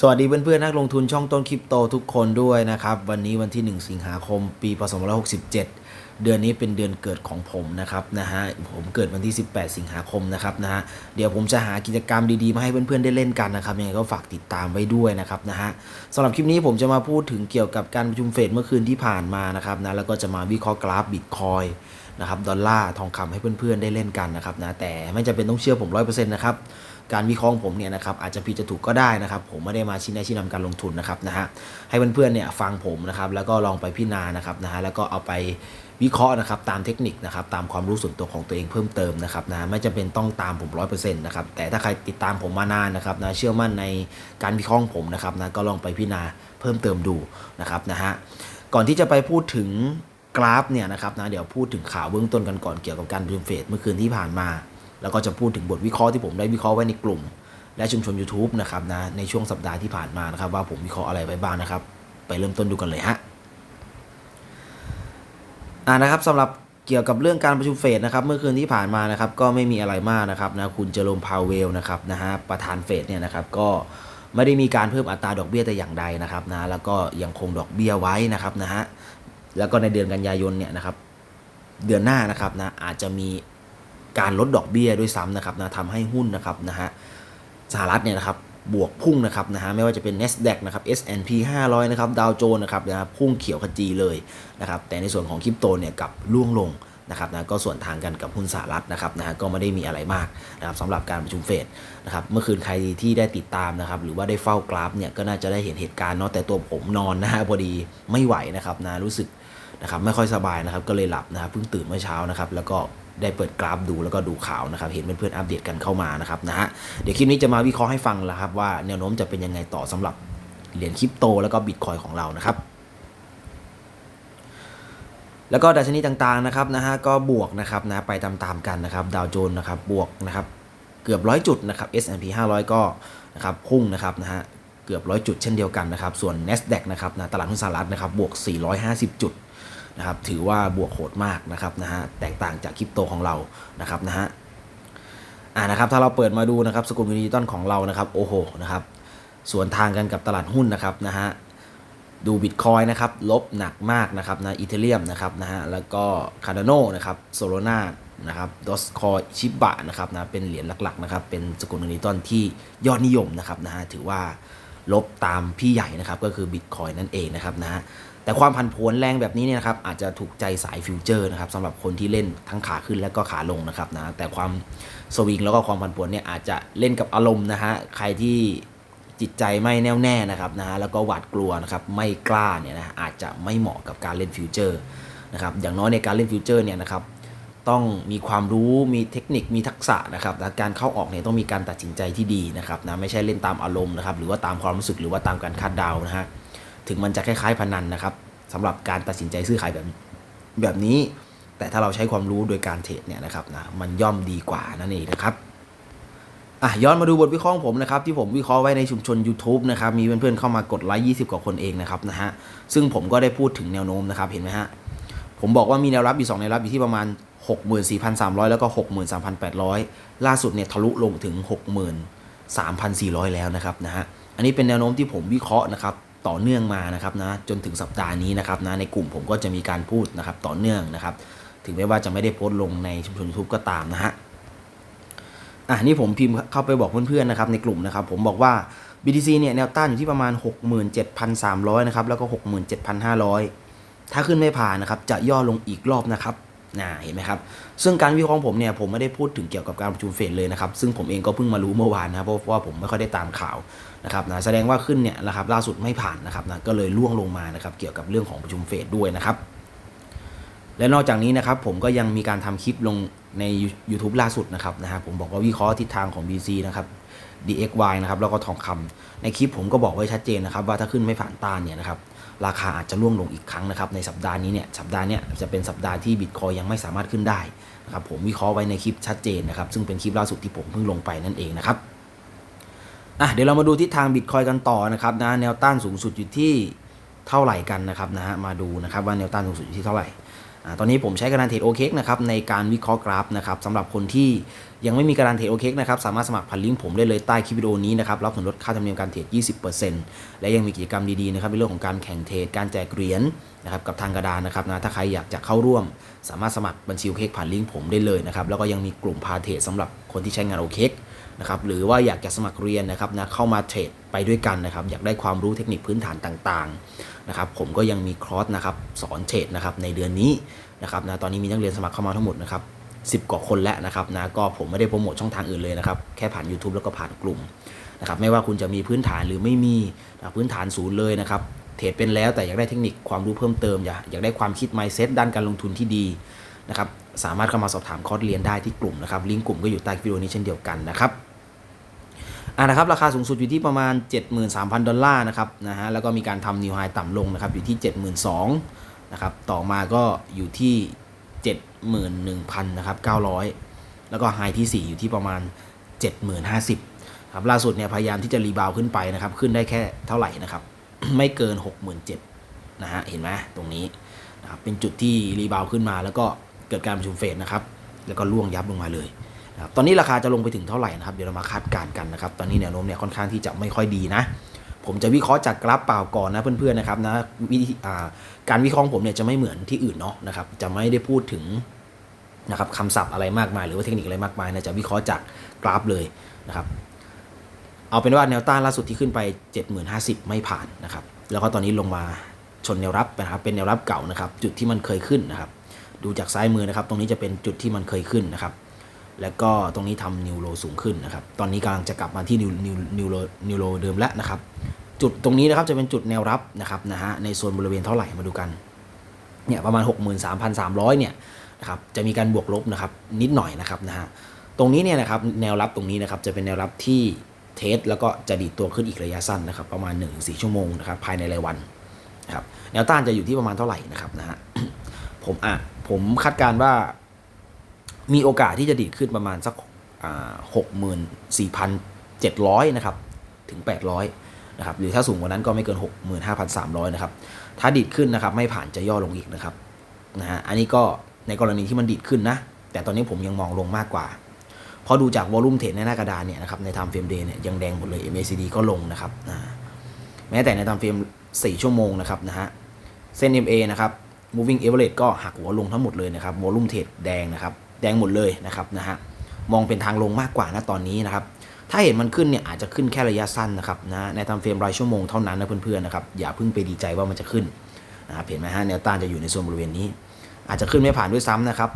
สวัสดีเพื่อนๆนักลงทุนช่องต้นคริปโตทุกคนด้วยนะครับ วันนี้วันที่ 1 สิงหาคม ปีพศ2567 เดือนนี้เป็นเดือนเกิดของผมนะครับนะฮะผมเกิดวันที่ 18 สิงหาคมนะครับนะฮะเดี๋ยวผมจะหากิจกรรมดีๆมาให้เพื่อนๆได้เล่นกันนะครับยังไงก็ฝากติดตามไว้ด้วยนะครับนะฮะสำหรับคลิปนี้ผมจะมาพูดถึงเกี่ยวกับการประชุมเฟดเมื่อคืนที่ผ่านมานะครับนะแล้วก็จะมาวิเคราะห์กราฟบิตคอยน นะครับดอลลาร์ทองคำให้เพื่อนๆได้เล่นกันนะครับนะแต่ไม่จำเป็นต้องเชื่อผม 100%นะครับการวิเคราะห์ผมเนี่ยนะครับอาจจะผิดจะถูกก็ได้นะครับ ผมไม่ได้มาชี้แนะชี้นำการลงทุนนะครับนะฮะให้เพื่อนๆเนี่ยฟังผมนะครับแล้วก็ลองไปพิจารณานะครับนะฮะแล้วก็เอาไปวิเคราะห์นะครับตามเทคนิคนะครับตามความรู้ส่วนตัวของตัวเองเพิ่มเติมนะครับนะไม่จำเป็นต้องตามผม 100%นะครับแต่ถ้าใครติดตามผมมานานนะครับนะเชื่อมั่นในการวิเคราะห์ผมนะครับนะก็ลองไปพิจารณาเพิ่มเติมดูนะครับนะฮะก่อนที่จะไปพูดถึง กราฟเนี่ยนะครับนะเดี๋ยวพูดถึงข่าวเบื้องต้นกันก่อนเกี่ยวกับการประชุมเฟดเมื่อคืนที่ผ่านมา แล้วก็จะพูดถึงบทวิเคราะห์ที่ผมได้วิเคราะห์ไว้ในกลุ่ม และชุมชน YouTube นะครับนะในช่วงสัปดาห์ที่ผ่านมานะครับ ว่าผมวิเคราะห์อะไรไว้บ้างนะครับ ไปเริ่มต้นดูกันเลยฮะอ่านะครับสำหรับเกี่ยวกับเรื่องการประชุมเฟดนะครับเมื่อคืนที่ผ่านมานะครับก็ไม่มีอะไรมากนะครับนะคุณเจอโรมพาวเวลนะครับนะฮะประธานเฟดเนี่ยนะครับก็ไม่ได้มีการเพิ่มอัตราดอกเบี้ยแต่อย่างใดนะครับนะแล้วก็ยังคงดอกเบี้ยไว้นะครับนะฮะ แล้วก็ในเดือนกันยายนเนี่ยนะครับเดือนหน้านะครับนะอาจจะมีการลดดอกเบี้ยด้วยซ้ำนะครับนะทำให้หุ้นนะครับนะฮะสหรัฐเนี่ยนะครับบวกพุ่งนะครับนะฮะไม่ว่าจะเป็น NASDAQ นะครับ S&P 500 นะครับดาวโจนส์นะครับนะพุ่งเขียวขจีเลยนะครับแต่ในส่วนของคริปโตเนี่ยกับล่วงลงนะครับนะก็ส่วนทางกันกับหุ้นสหรัฐนะครับนะฮะก็ไม่ได้มีอะไรมากนะครับสำหรับการประชุมเฟดนะครับเมื่อคืนใครที่ได้ติดตามนะครับหรือว่าได้เฝ้ากราฟเนี่ยก็น่าจะได้เห็นเหตุการณ์เนาะแต่ตัวผมนอนนะฮะพอดีไม่ไหวนะครับนะรู้สึก นะครับไม่ค่อยสบายนะครับก็เลยหลับนะครับเพิ่งตื่นเมื่อเช้านะครับแล้วก็ได้เปิดกราฟดูแล้วก็ดูข่าวนะครับ เห็นเพื่อนๆอัปเดตกันเข้ามานะครับนะฮะเดี๋ยวคลิปนี้จะมาวิเคราะห์ให้ฟังแล้วครับว่าแนวโน้มจะเป็นยังไงต่อสำหรับเหรียญคริปโตแล้วก็บิตคอยของเรานะครับแล้วก็ดัชนีต่างๆนะครับนะฮะก็บวกนะครับนะไปตามๆกันนะครับดาวโจนส์นะครับบวกนะครับเกือบร้อยจุดนะครับ S&P 500 ก็นะครับพุ่งนะครับนะฮะเกือบร้อยจุดเช่นเดียวกันนะครับส่วน NASDAQ นะครับนะตลาดหุ้นสหรัฐนะครับบวก 450 จุด นะครับถือว่าบวกโหดมากนะครับนะฮะแตกต่างจากคริปโตของเรานะครับนะฮะอ่านะครับถ้าเราเปิดมาดูนะครับสกุลเงินดิจิตอลของเรานะครับโอ้โหนะครับส่วนทางกันกับตลาดหุ้นนะครับนะฮะดูบิตคอยนะครับลบหนักมากนะครับนะอีเทเรียมนะครับนะฮะแล้วก็คาร์ดโนนะครับโซโลนานะครับดอสคอยชิบะนะครับนะเป็นเหรียญหลักๆนะครับเป็นสกุลเงินดิจิตอลที่ยอดนิยมนะครับนะฮะถือว่าลบตามพี่ใหญ่นะครับก็คือบิตคอยนั่นเองนะครับนะฮะ แต่ความผันผวนแรงแบบนี้เนี่ยนะครับอาจจะถูกใจสายฟิวเจอร์นะครับสำหรับคนที่เล่นทั้งขาขึ้นและก็ขาลงนะครับนะแต่ความสวิงแล้วก็ความผันผวนเนี่ยอาจจะเล่นกับอารมณ์นะฮะใครที่จิตใจไม่แน่วแน่นะครับนะฮะแล้วก็หวาดกลัวนะครับไม่กล้าเนี่ยนะอาจจะไม่เหมาะกับการเล่นฟิวเจอร์นะครับอย่างน้อยในการเล่นฟิวเจอร์เนี่ยนะครับต้องมีความรู้มีเทคนิคมีทักษะนะครับและการเข้าออกเนี่ยต้องมีการตัดสินใจที่ดีนะครับนะไม่ใช่เล่นตามอารมณ์นะครับหรือว่าตามความรู้สึกหรือว่าตามการคาดเดานะฮะ ถึงมันจะคล้ายๆพนันนะครับสำหรับการตัดสินใจซื้อขายแบบแบบนี้ แต่ถ้าเราใช้ความรู้โดยการเทรดเนี่ยนะครับนะมันย่อมดีกว่านั่นเองนะครับอะย้อนมาดูบทวิเคราะห์ของผมนะครับที่ผมวิเคราะห์ไว้ในชุมชน YouTube นะครับมีเพื่อนๆเข้ามากดไลค์20 กว่าคนเองนะครับนะฮะซึ่งผมก็ได้พูดถึงแนวโน้มนะครับเห็นไหมฮะผมบอกว่ามีแนวรับอยู่ 2 แนวรับอยู่ที่ประมาณ 64,300 แล้วก็ 63,800 ล่าสุดเนี่ยทะลุลงถึง 63,400 แล้วนะครับนะฮะอันนี้เป็นแนวโน้มที่ผมวิเคราะห์นะครับ ต่อเนื่องมานะครับนะจนถึงสัปดาห์นี้นะครับนะในกลุ่มผมก็จะมีการพูดนะครับต่อเนื่องนะครับ ถึงแม้ว่าจะไม่ได้โพสต์ลงในชุมชน YouTube ก็ตามนะฮะอะนี่ผมพิมพ์เข้าไปบอกเพื่อนๆนะครับในกลุ่มนะครับผมบอกว่า BTC เนี่ยแนวต้านอยู่ที่ประมาณ 67,300นะครับแล้วก็ 67,500 ถ้าขึ้นไม่ผ่านนะครับจะย่อลงอีกรอบนะครับนะเห็นไหมครับ ซึ่งการวิเคราะห์ของผมเนี่ยผมไม่ได้พูดถึงเกี่ยวกับการประชุมเฟดเลยนะครับ ซึ่งผมเองก็เพิ่งมารู้เมื่อวานนะเพราะว่าผมไม่ค่อยได้ตามข่าว นะครับนะแสดงว่าขึ้นเนี่ยนะครับล่าสุดไม่ผ่านนะครับนะก็เลยล่วงลงมานะครับเกี่ยวกับเรื่องของประชุมเฟดด้วยนะครับและนอกจากนี้นะครับผมก็ยังมีการทำคลิปลงใน YouTube ล่าสุดนะครับนะฮะผมบอกว่าวิเคราะห์ทิศทางของ BC นะครับ DXY นะครับแล้วก็ทองคำในคลิปผมก็บอกไว้ชัดเจนนะครับว่าถ้าขึ้นไม่ผ่านต้านเนี่ยนะครับราคาอาจจะร่วงลงอีกครั้งนะครับในสัปดาห์นี้เนี่ยสัปดาห์นี้จะเป็นสัปดาห์ที่บิตคอยยังไม่สามารถขึ้นได้นะครับผมวิเคราะห์ไว้ในคลิปชัดเจนนะครับซึ่งเป็นคลิปล่าสุดที่ผมเพิ่งลงไปนั่นเองนะครับ อะเดี๋ยวเรามาดูทิศทางบิตคอยกันต่อนะครับนะแนวต้านสูงสุดอยู่ที่เท่าไหร่กันนะครับนะฮะมาดูนะครับว่าแนวต้านสูงสุดอยู่ที่เท่าไหร่อ่าตอนนี้ผมใช้กระดานเทรดโอเคนะครับในการวิเคราะห์กราฟนะครับสำหรับคนที่ยังไม่มีกระดานเทรดโอเคนะครับสามารถสมัครผ่านลิงก์ผมได้เลยใต้คลิปวิดีโอนี้นะครับรับส่วนลดค่าธรรมเนียมการเทรด 20%และยังมีกิจกรรมดีๆนะครับในเรื่องของการแข่งเทรดการแจกเหรียญนะครับกับทางกระดานนะครับนะถ้าใครอยากจะเข้าร่วม สามารถสมัครบัญชีโอเคผ่านลิงก์ผมได้เลยนะครับแล้วก็ยังมีกลุ่มพาเทรดสำหรับ คนที่ใช้งานโอเคนะครับหรือว่าอยากจะสมัครเรียนนะครับนะเข้ามาเทรดไปด้วยกันนะครับอยากได้ความรู้เทคนิคพื้นฐานต่างๆนะครับผมก็ยังมีคอร์สนะครับสอนเทรดนะครับในเดือนนี้นะครับนะตอนนี้มีนักเรียนสมัครเข้ามาทั้งหมดนะครับ10 กว่าคนแล้วนะครับนะก็ผมไม่ได้โปรโมทช่องทางอื่นเลยนะครับแค่ผ่าน YouTube แล้วก็ผ่านกลุ่มนะครับไม่ว่าคุณจะมีพื้นฐานหรือไม่มีนะพื้นฐานศูนย์เลยนะครับเทรดเป็นแล้วแต่อยากได้เทคนิคความรู้เพิ่มเติมอยากอยากได้ความคิด mindset ด้านการลงทุนที่ดี นะครับสามารถเข้ามาสอบถามคอร์สเรียนได้ที่กลุ่มนะครับลิงก์กลุ่มก็อยู่ใต้วิดีโอนี้เช่นเดียวกันนะครับอ่านะครับราคาสูงสุดอยู่ที่ประมาณ 73,000 ดอลลาร์นะครับนะฮะแล้วก็มีการทำนิวไฮต่ำลงนะครับอยู่ที่ 72,000นะครับต่อมาก็อยู่ที่ 71,000นะครับ900 แล้วก็ไฮที่ 4 อยู่ที่ประมาณ 70,050ครับล่าสุดเนี่ยพยายามที่จะรีบาวขึ้นไปนะครับขึ้นได้แค่เท่าไหร่นะครับไม่เกิน 67,000นะฮะเห็นไหมตรงนี้นะครับเป็นจุดที่รีบาวขึ้นมาแล้วก็ เกิดการประชุมเฟดนะครับแล้วก็ล่วงยับลงมาเลยนะครับตอนนี้ราคาจะลงไปถึงเท่าไหร่นะครับเดี๋ยวเรามาคาดการณ์กันนะครับตอนนี้แนวโน้มเนี่ยค่อนข้างที่จะไม่ค่อยดีนะ ผมจะวิเคราะห์จากกราฟเปล่าก่อนนะเพื่อนๆนะครับนะวิธีอ่าการวิเคราะห์ผมเนี่ยจะไม่เหมือนที่อื่นเนาะนะครับจะไม่ได้พูดถึงนะครับคำศัพท์อะไรมากมาย หรือว่าเทคนิคอะไรมากมายนะจะวิเคราะห์จากกราฟเลยนะครับเอาเป็นว่าแนวต้านล่าสุดที่ขึ้นไป 7050 ไม่ผ่านนะครับแล้วก็ตอนนี้ลงมาชนแนวรับนะครับเป็นแนวรับเก่านะครับจุดที่มันเคยขึ้นนะครับ ดูจากซ้ายมือนะครับ ตรงนี้จะเป็นจุดที่มันเคยขึ้นนะครับ แล้วก็ตรงนี้ทำนิวโรสูงขึ้นนะครับ ตอนนี้กำลังจะกลับมาที่นิวนิวนิวโรนิวโรเดิมแล้วนะครับ จุดตรงนี้นะครับจะเป็นจุดแนวรับนะครับนะฮะในโซนบริเวณเท่าไหร่มาดูกันเนี่ยประมาณ 63,300 เนี่ยนะครับจะมีการบวกลบนะครับนิดหน่อยนะครับนะฮะตรงนี้เนี่ยนะครับแนวรับตรงนี้นะครับจะเป็นแนวรับที่เทสแล้วก็จะดีดตัวขึ้นอีกระยะสั้นนะครับ ประมาณ 1-4 ชั่วโมงนะครับภายในรายวันนะครับแนวต้านจะอยู่ที่ประมาณเท่าไหร่นะครับนะฮะ ผมอะผมคาดการ์ว่า มีโอกาสที่จะดีดขึ้นประมาณสักหกหมื่นสี่พันเจ็ดร้อยนะครับถึงแปดร้อยนะครับหรือถ้าสูงกว่านั้นก็ไม่เกินหกหมื่นห้าพันสามร้อยนะครับ ถ้าดีดขึ้นนะครับ ไม่ผ่านจะย่อลงอีกนะครับนะฮะอันนี้ก็ในกรณีที่มันดีดขึ้นนะ แต่ตอนนี้ผมยังมองลงมากกว่า พอดูจากวอลุ่มเทรดในหน้ากระดานเนี่ยนะครับในไทม์เฟรมเดย์เนี่ยยังแดงหมดเลย MACD ก็ลงนะครับนะแม้แต่ในไทม์เฟรม4 ชั่วโมงนะครับนะฮะเส้น MA นะครับ moving average ก็หักหัวลงทั้งหมดเลยนะครับวอลุ่มเทรดแดงนะครับ แดงหมดเลยนะครับนะฮะ มองเป็นทางลงมากกว่านะตอนนี้นะครับ ถ้าเห็นมันขึ้นเนี่ยอาจจะขึ้นแค่ระยะสั้นนะครับนะ ในทำเฟรมรายชั่วโมงเท่านั้นนะเพื่อนๆนะครับ อย่าเพิ่งไปดีใจว่ามันจะขึ้นนะครับเห็นไหมฮะแนวต้านจะอยู่ในโซนบริเวณนี้ อาจจะขึ้นไม่ผ่านด้วยซ้ำนะครับ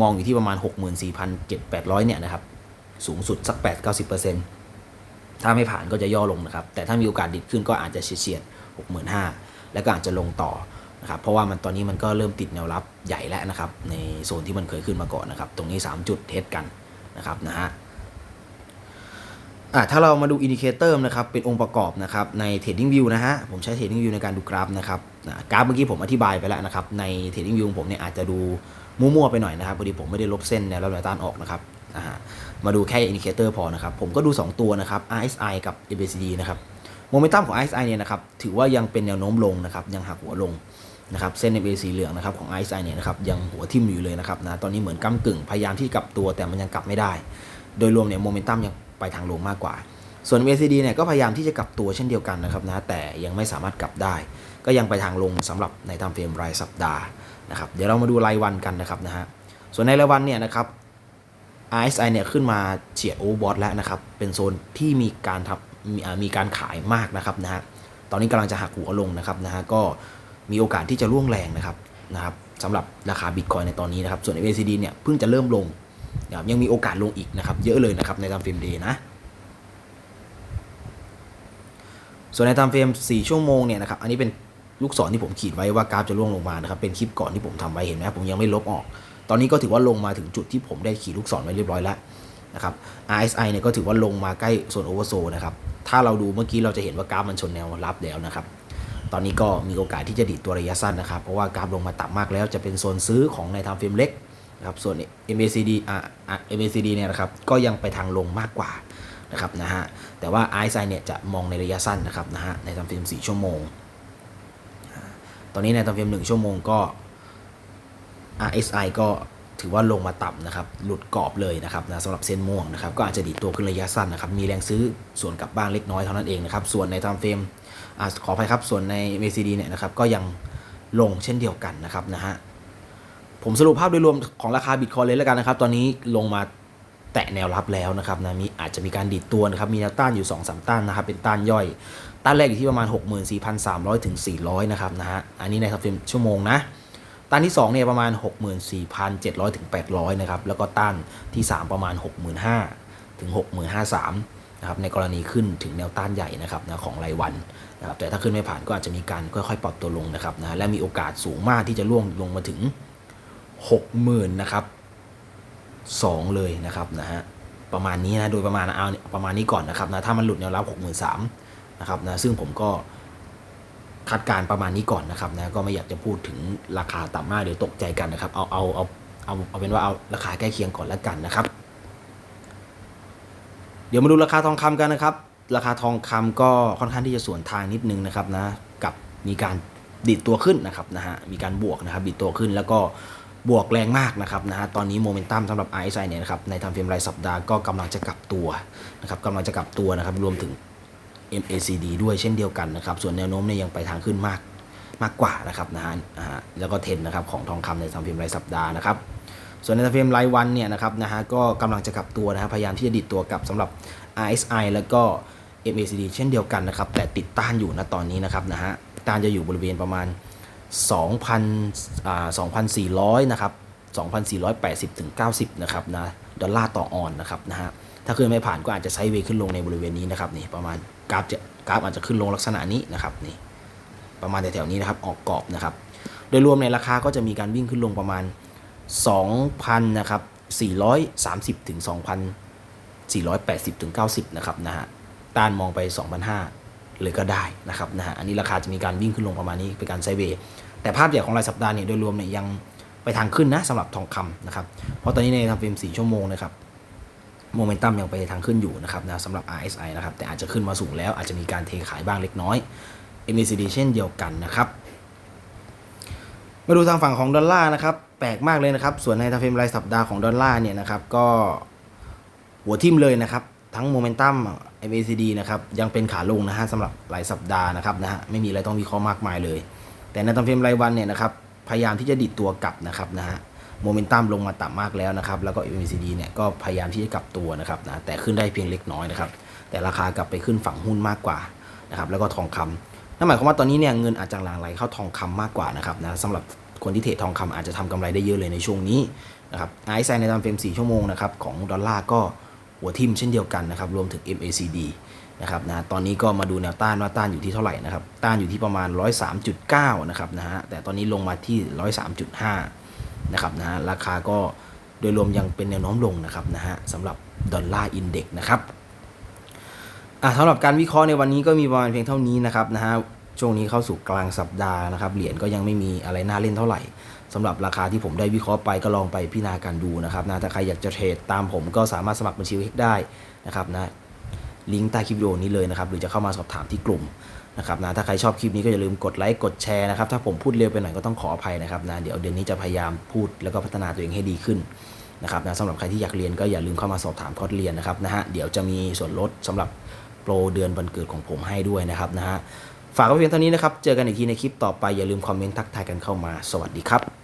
มองอยู่ที่ประมาณ 64,700 เนี่ยนะครับ สูงสุดสัก 8-90%ถ้าไม่ผ่านก็จะย่อลงนะครับ แต่ถ้ามีโอกาสดิดขึ้นก็อาจจะเฉียดๆ65,000แล้วก็อาจจะลงต่อ นะครับเพราะว่ามันตอนนี้มันก็เริ่มติดแนวรับใหญ่แล้วนะครับ ในโซนที่มันเคยขึ้นมาก่อนนะครับ ตรงนี้ 3 จุดเทสกันนะครับนะฮะอะถ้าเรามาดูอินดิเคเตอร์นะครับเป็นองค์ประกอบนะครับใน Trading View นะฮะผมใช้ Trading View ในการดูกราฟนะครับกราฟเมื่อกี้ผมอธิบายไปแล้วนะครับใน Trading View ของผมเนี่ยอาจจะดูมั่วๆไปหน่อยนะครับพอดีผมไม่ได้ลบเส้นแนวรับแนวต้านออกนะครับนะฮะมาดูแค่อินดิเคเตอร์พอนะครับผมก็ดู 2 ตัวนะครับ RSI กับ MACD นะครับโมเมนตัมของ RSI เนี่ยนะครับถือว่ายังเป็นแนวโน้มลงนะครับยังหักหัวลง นะครับเส้น MA สีเหลืองนะครับของ RSI เนี่ยนะครับยังหัวทิ่มอยู่เลยนะครับนะตอนนี้เหมือนก้ากึ่งพยายามที่กลับตัวแต่มันยังกลับไม่ได้ โดยรวมเนี่ยโมเมนตัมยังไปทางลงมากกว่า ส่วน MACD เนี่ยก็พยายามที่จะกลับตัวเช่นเดียวกันนะครับนะแต่ยังไม่สามารถกลับได้ ก็ยังไปทางลงสำหรับในทำเฟรมรายสัปดาห์นะครับเดี๋ยวเรามาดูรายวันกันนะครับนะฮะส่วนในรายวันเนี่ยนะครับ RSI เนี่ยขึ้นมาเฉียดโอเวอร์บอทแล้วนะครับเป็นโซนที่มีการทำมีมีการขายมากนะครับนะฮะตอนนี้กำลังจะหักหัวลงนะครับนะฮะก็ มีโอกาสที่จะร่วงแรงนะครับนะครับสำหรับราคาบิตคอยในตอนนี้นะครับส่วน MACD เนี่ยเพิ่งจะเริ่มลงนะครับยังมีโอกาสลงอีกนะครับเยอะเลยนะครับในตามเฟรมเดย์นะส่วนในตามเฟรม 4 ชั่วโมงเนี่ยนะครับอันนี้เป็นลูกศรที่ผมขีดไว้ว่ากราฟจะร่วงลงมานะครับเป็นคลิปก่อนที่ผมทำไว้เห็นไหมผมยังไม่ลบออก ตอนนี้ก็ถือว่าลงมาถึงจุดที่ผมได้ขีดลูกศรไว้เรียบร้อยแล้วนะครับ RSI เนี่ยก็ถือว่าลงมาใกล้โซนโอเวอร์โซนะครับถ้าเราดูเมื่อกี้เราจะเห็นว่ากราฟมันชนแนวรับแล้วนะครับ ตอนนี้ก็มีโอกาสที่จะดีดตัวระยะสั้นนะครับ เพราะว่ากราฟลงมาต่ำมากแล้วจะเป็นโซนซื้อของในทม์เฟรมเล็กนะครับ ส่วน MACD อ่าอ่า MACD เนี่ยนะครับก็ยังไปทางลงมากกว่านะครับนะฮะ แต่ว่า RSI เนี่ยจะมองในระยะสั้นนะครับนะฮะในทม์เฟรม4 ชั่วโมง ตอนนี้ในทม์เฟรม1ชั่วโมงก็ RSI ก็ ถือว่าลงมาต่ำนะครับ หลุดกรอบเลยนะครับนะสำหรับเส้นม่วงนะครับ ก็อาจจะดีดตัวขึ้นระยะสั้นนะครับ มีแรงซื้อส่วนกลับบ้างเล็กน้อยเท่านั้นเองนะครับ ส่วนในทำเฟรมขออภัยครับ ส่วนใน MACD เนี่ยนะครับ ก็ยังลงเช่นเดียวกันนะครับนะฮะ ผมสรุปภาพโดยรวมของราคาบิตคอยเลยแล้วกันนะครับ ตอนนี้ลงมาแตะแนวรับแล้วนะครับนะมีอาจจะมีการดีดตัวนะครับ มีแนวต้านอยู่ 2-3สต้านนะครับ เป็นต้านย่อย ต้านแรกอยู่ที่ประมาณ 64,300 ถึง 400 นะครับนะฮะ อันนี้ในครับเป็นชั่วโมงนะ ต้านที่2เนี่ยประมาณ 64,700ถึง800นะครับแล้วก็ต้านที่ 3 ประมาณ 65,000ถึง65,300นะครับในกรณีขึ้นถึงแนวต้านใหญ่นะครับนะของรายวันนะครับแต่ถ้าขึ้นไม่ผ่านก็อาจจะมีการค่อยๆปรับตัวลงนะครับนะและมีโอกาสสูงมากที่จะล่วงลงมาถึง 60,000นะครับ2เลยนะครับนะฮะประมาณนี้นะโดยประมาณเอาประมาณนี้ก่อนนะครับนะถ้ามันหลุดแนวรับ 63,000นะครับนะซึ่งผมก็ คาดการ์ประมาณนี้ก่อนนะครับนะก็ไม่อยากจะพูดถึงราคาต่ำมากเดี๋ยวตกใจกันนะครับเอาเอาเอาเอาเอาเป็นว่าเอาราคาใกล้เคียงก่อนแล้วกันนะครับ เดี๋ยวมาดูราคาทองคำกันนะครับ ราคาทองคำก็ค่อนข้างที่จะสวนทางนิดนึงนะครับนะกับมีการดิดตัวขึ้นนะครับนะฮะมีการบวกนะครับดิดตัวขึ้นแล้วก็บวกแรงมากนะครับนะฮะตอนนี้โมเมนตัมสำหรับ RSI เนี่ยนะครับในทำเฟรมรายสัปดาห์ก็กำลังจะกลับตัวนะครับกำลังจะกลับตัวนะครับรวมถึง MACD ด้วยเช่นเดียวกันนะครับ ส่วนแนวโน้มเนี่ยยังไปทางขึ้นมากมากกว่านะครับนะฮะแล้วก็เทนนะครับของทองคำในทำเฟรมรายสัปดาห์นะครับส่วนในทำเฟรมรายวันเนี่ยนะครับนะฮะก็กำลังจะกลับตัวนะครับพยายามที่จะดิดตัวกลับสำหรับ RSI แล้วก็ MACD เช่นเดียวกันนะครับ แต่ติดต้านอยู่นะตอนนี้นะครับนะฮะต้านจะอยู่บริเวณประมาณ 2,000อ่า2,400 นะครับ 2,480 ถึง 90 นะครับนะ ดอลลาร์ต่อออนนะครับนะฮะ ถ้าขึ้นไม่ผ่านก็อาจจะไซด์เวย์ขึ้นลงในบริเวณนี้นะครับนี่ประมาณกราฟจะกราฟอาจจะขึ้นลงลักษณะนี้นะครับนี่ประมาณแถวๆนี้นะครับออกกรอบนะครับ โดยรวมในราคาก็จะมีการวิ่งขึ้นลงประมาณ 2,000นะครับ430ถึง2,480ถึง90นะครับนะฮะต้านมองไป 2,500เลยก็ได้นะครับนะฮะอันนี้ราคาจะมีการวิ่งขึ้นลงประมาณนี้เป็นการไซด์เวย์แต่ภาพใหญ่ของรายสัปดาห์เนี่ยโดยรวมเนี่ยยังไปทางขึ้นนะสำหรับทองคำนะครับ เพราะตอนนี้ในทำเฟรม4ชั่วโมงนะครับ โมเมนตัมยังไปทางขึ้นอยู่นะครับนะสำหรับ RSI นะครับ แต่อาจจะขึ้นมาสูงแล้วอาจจะมีการเทขายบ้างเล็กน้อย MACD เช่นเดียวกันนะครับ มาดูทางฝั่งของดอลลาร์นะครับ แปลกมากเลยนะครับ ส่วนในทางเฟรมรายสัปดาห์ของดอลลาร์เนี่ยนะครับ ก็หัวทิ่มเลยนะครับ ทั้งโมเมนตัม MACD นะครับยังเป็นขาลงนะฮะสำหรับรายสัปดาห์นะครับนะฮะไม่มีอะไรต้องวิเคราะห์มากมายเลย แต่ในทางเฟรมรายวันเนี่ยนะครับพยายามที่จะดิดตัวกลับนะครับนะฮะ โมเมนตัมลงมาต่ำมากแล้วนะครับ แล้วก็ MACD เนี่ยก็พยายามที่จะกลับตัวนะครับนะแต่ขึ้นได้เพียงเล็กน้อยนะครับ แต่ราคากลับไปขึ้นฝั่งหุ้นมากกว่านะครับ แล้วก็ทองคำนั่นหมายความว่าตอนนี้เนี่ยเงินอาจจะหลั่งไหลเข้าทองคำมากกว่านะครับนะสำหรับคนที่เทรดทองคำอาจจะทำกำไรได้เยอะเลยในช่วงนี้นะครับไอซ์ในตามเฟรม4ชั่วโมงนะครับของดอลลาร์ก็หัวทิ่มเช่นเดียวกันนะครับ รวมถึง MACD นะครับนะตอนนี้ก็มาดูแนวต้านว่าต้านอยู่ที่เท่าไหร่นะครับ ต้านอยู่ที่ประมาณ 103.9 นะครับนะฮะ แต่ตอนนี้ลงมาที่ 103.5 นะครับนะฮะราคาก็โดยรวมยังเป็นแนวโน้มลงนะครับนะฮะสำหรับดอลลาร์อินเด็กนะครับอะสำหรับการวิเคราะห์ในวันนี้ก็มีประมาณเพียงเท่านี้นะครับนะฮะช่วงนี้เข้าสู่กลางสัปดาห์นะครับเหรียญก็ยังไม่มีอะไรน่าเล่นเท่าไหร่สำหรับราคาที่ผมได้วิเคราะห์ไปก็ลองไปพิจารณากันดูนะครับนะถ้าใครอยากจะเทรดตามผมก็สามารถสมัครบัญชีเฮกได้นะครับนะลิงก์ใต้คลิปวิดีโอนี้เลยนะครับหรือจะเข้ามาสอบถามที่กลุ่ม นะครับนะถ้าใครชอบคลิปนี้ก็อย่าลืมกดไลค์กดแชร์นะครับถ้าผมพูดเร็วไปหน่อยก็ต้องขออภัยนะครับนะเดี๋ยวเดือนนี้จะพยายามพูดแล้วก็พัฒนาตัวเองให้ดีขึ้นนะครับนะสำหรับใครที่อยากเรียนก็อย่าลืมเข้ามาสอบถามคอร์สเรียนนะครับนะฮะเดี๋ยวจะมีส่วนลดสำหรับโปรเดือนวันเกิดของผมให้ด้วยนะครับนะฮะฝากไว้เพียงเท่านี้นะครับเจอกันอีกทีในคลิปต่อไปอย่าลืมคอมเมนต์ทักทายกันเข้ามาสวัสดีครับ